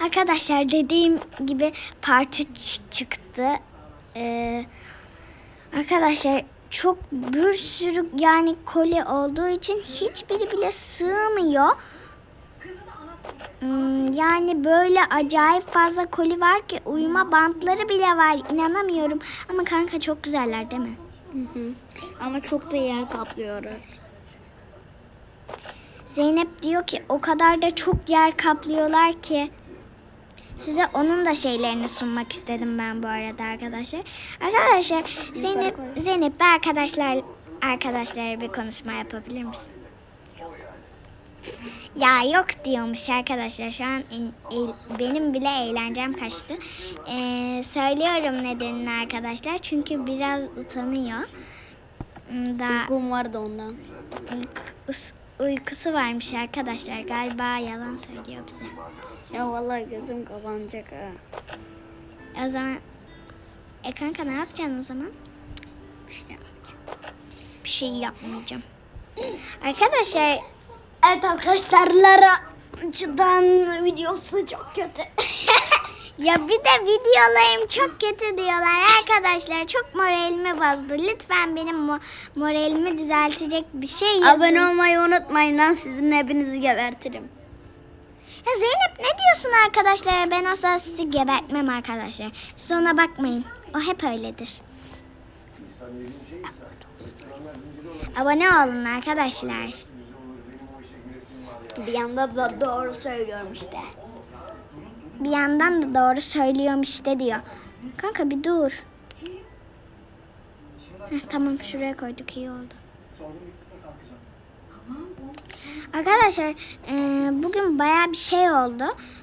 Arkadaşlar dediğim gibi parça ç- çıktı. Ee, arkadaşlar çok bir sürü yani koli olduğu için hiçbiri bile sığmıyor. Hmm, yani böyle acayip fazla koli var ki uyuma bantları bile var. İnanamıyorum. Ama kanka çok güzeller değil mi? Ama çok da yer kaplıyoruz. Zeynep diyor ki o kadar da çok yer kaplıyorlar ki. Size onun da şeylerini sunmak istedim ben bu arada arkadaşlar. Arkadaşlar Zeynep. Zeynep arkadaşlar arkadaşlara bir konuşma yapabilir misin? Ya yok diyormuş arkadaşlar. Şu an en- el- benim bile eğlencem kaçtı. Ee, söylüyorum nedenini arkadaşlar. Çünkü biraz utanıyor. Hmm, Da Uykum vardı ondan. Uykus- uykusu varmış arkadaşlar. Galiba yalan söylüyor bize. Ya vallahi gözüm kapanacak ha. O zaman e kanka ne yapacaksın o zaman? Bir şey Bir şey yapmayacağım. Arkadaşlar Evet arkadaşlarlara videosu çok kötü. ya bir de videolarım çok kötü diyorlar arkadaşlar. Çok moralimi bozdu. Lütfen benim mo- moralimi düzeltecek bir şey yapın. Abone olmayı unutmayın lan sizin hepinizi gebertirim. Ya Zeynep ne diyorsun arkadaşlar? Ben asla sizi gebertmem arkadaşlar. Siz ona bakmayın. O hep öyledir. Abone olun arkadaşlar. Bir yanda da doğru söylüyorum işte. Bir yandan da doğru söylüyorum işte diyor. Kanka bir dur. Heh, tamam şuraya koyduk iyi oldu. Arkadaşlar e, bugün baya bir şey oldu.